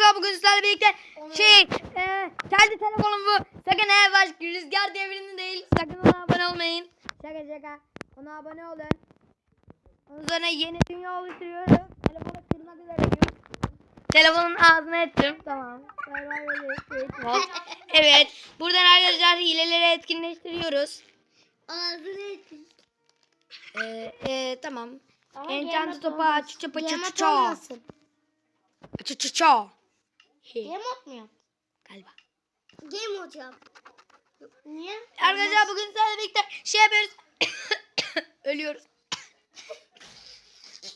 arkadaşlar bugün sizlerle birlikte şey e, kendi telefonum bu. Sakın eğer baş rüzgar devrinin değil. Sakın ona abone olmayın. Şaka şaka. Ona abone olun. Ondan sonra yeni dünya oluşturuyoruz. Telefonu kırmak üzereyim. Telefonun ağzına ettim. Tamam. Bay bay bay bay. evet. Buradan arkadaşlar hileleri etkinleştiriyoruz. Ağzını etsin. Ee, e, tamam. Ama Enchanted topa Mode çı çı pı çı Game Mode. He, Game Mode mu yap? Galiba. Game Mode yap. Niye? Arkadaşlar bugün sizlerle birlikte şey yapıyoruz. Ölüyoruz.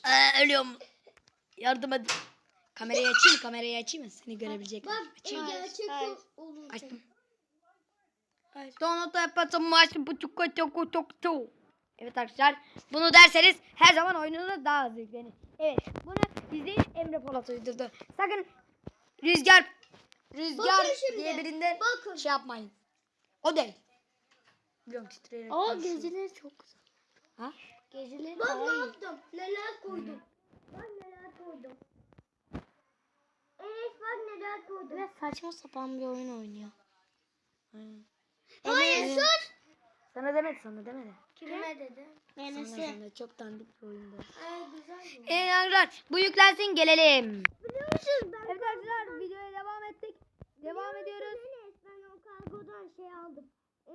Ee, ölüyorum. Yardım edin. Kamerayı açayım? Kamerayı açayım mı? Seni görebilecek. Bak Açayım gerçek hayır. olur. Açtım. Donut yapatım maç bu çok çok çok çok. Evet arkadaşlar bunu derseniz her zaman oyununuz daha hızlı yüklenir. Evet bunu izleyin Emre Polat uydurdu. Sakın rüzgar rüzgar Bakın şimdi, diye birinden bakın. şey yapmayın. O değil. Biliyorum titreyerek. Aa gezileri çok güzel. Ha? Gezileri Bak ne yaptım? Neler koydum. Bak neler koydum. Evet bak neler koydum. Ve saçma sapan bir oyun oynuyor. Aynen. Hayır sus. Sana demedi sana demedi. Kime dedi? Sana Menesi. sana çok dandik bir oyundu. Ay güzel. Evet arkadaşlar bu yüklensin gelelim. Biliyor musun ben Evet arkadaşlar videoya devam Devam ediyoruz. Enes ben o kargodan şey aldım. Ee,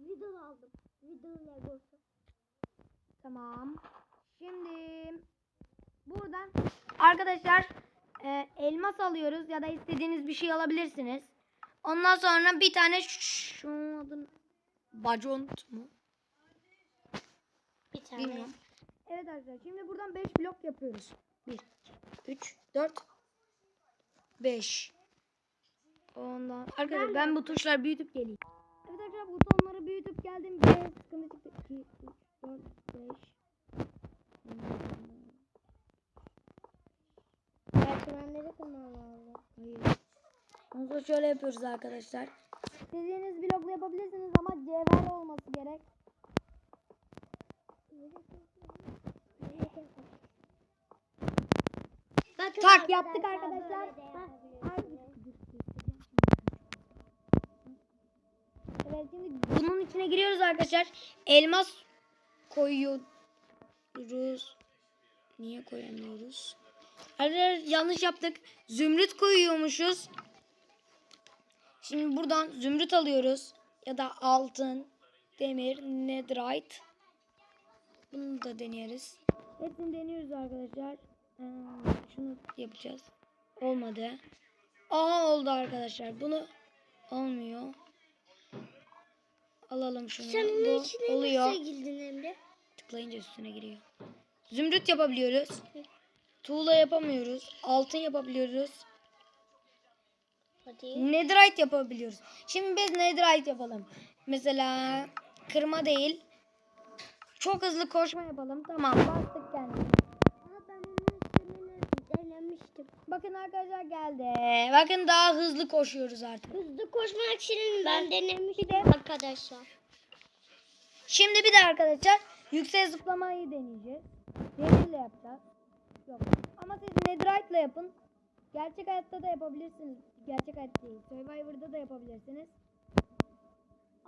Riddle aldım. Riddle Legosu. Tamam. Şimdi buradan arkadaşlar e, elmas alıyoruz ya da istediğiniz bir şey alabilirsiniz. Ondan sonra bir tane ş- şu adın bacont mu? Bir tane. Bilmiyorum. Evet arkadaşlar şimdi buradan 5 blok yapıyoruz. 1, 3, 4, 5. Ondan arkadaşlar ben bu tuşları büyütüp geleyim. Evet arkadaşlar butonları büyütüp geldim. Bir sıkıntı çıktı. 2, 3, 4, 5. Merdivenleri kırmam lazım. Hayır. Sonra şöyle yapıyoruz arkadaşlar. İstediğiniz blokla yapabilirsiniz ama cevher olması gerek. Bakın Tak yaptık arkadaşlar. Evet şimdi bunun içine giriyoruz arkadaşlar. Elmas koyuyoruz. Niye koyamıyoruz? Arkadaşlar yanlış yaptık. Zümrüt koyuyormuşuz. Şimdi buradan zümrüt alıyoruz. Ya da altın, demir, netherite. Bunu da deneyeriz. Hepsini deniyoruz arkadaşlar. Ee, şunu yapacağız. Olmadı. Aha oldu arkadaşlar. Bunu olmuyor. Alalım şunu. Senin Bu içine oluyor. nasıl girdin Emre? Tıklayınca üstüne giriyor. Zümrüt yapabiliyoruz. Tuğla yapamıyoruz. Altın yapabiliyoruz. Hadi. Netherite yapabiliyoruz. Şimdi biz netherite yapalım. Mesela kırma değil. Çok hızlı koşma yapalım. Tamam bastık kendimizi. Aa, ben onun denemiştim. Bakın arkadaşlar geldi. Bakın daha hızlı koşuyoruz artık. Hızlı koşmak için ben denemiştim arkadaşlar. Şimdi bir de arkadaşlar yüksek zıplamayı deneyeceğiz. Demirle yapacağız. Yok. Ama siz netherite ile yapın. Gerçek hayatta da yapabilirsiniz. Gerçek hayatta değil. Survivor'da da yapabilirsiniz.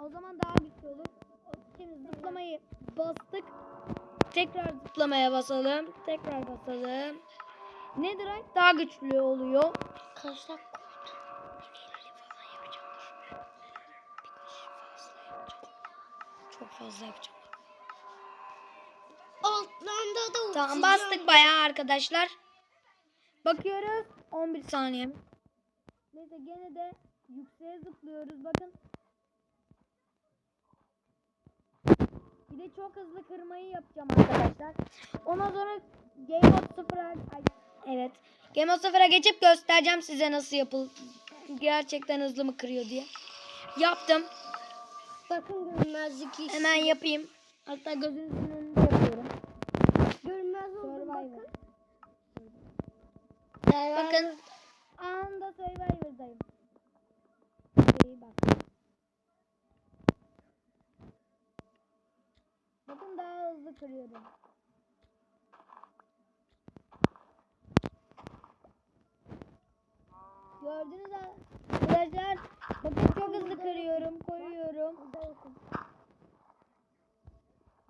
O zaman daha güçlü olur. Şimdi zıplamayı bastık. Tekrar zıplamaya basalım. Tekrar basalım. Netherite daha güçlü oluyor. Kaç dakika? Çok fazla yapacağım. Altlarında da Tamam bastık bayağı arkadaşlar. Bakıyoruz 11 saniye. Neyse gene de yükseğe zıplıyoruz bakın. Bir de çok hızlı kırmayı yapacağım arkadaşlar. Ondan sonra Game 0'a ay, evet. Game Mode 0'a geçip göstereceğim size nasıl yapıl gerçekten hızlı mı kırıyor diye. Yaptım. Bakın görünmezlik hissi. Hemen yapayım. Hatta gözünüzün önünde yapıyorum. Görünmez oldu Survivor. bakın. Bakın anında Survivor'dayım. İyi bak. Bakın daha hızlı kırıyorum. Gördünüz mü arkadaşlar? Bakın çok hızlı kırıyorum, koyuyorum.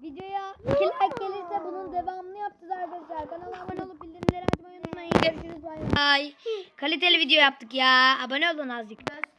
Videoya 2 like gelirse bunun devamını yapacağız arkadaşlar. Kanala abone olup bildirimleri açmayı unutmayın. Görüşürüz bay bay. Kaliteli video yaptık ya. Abone olun azıcık.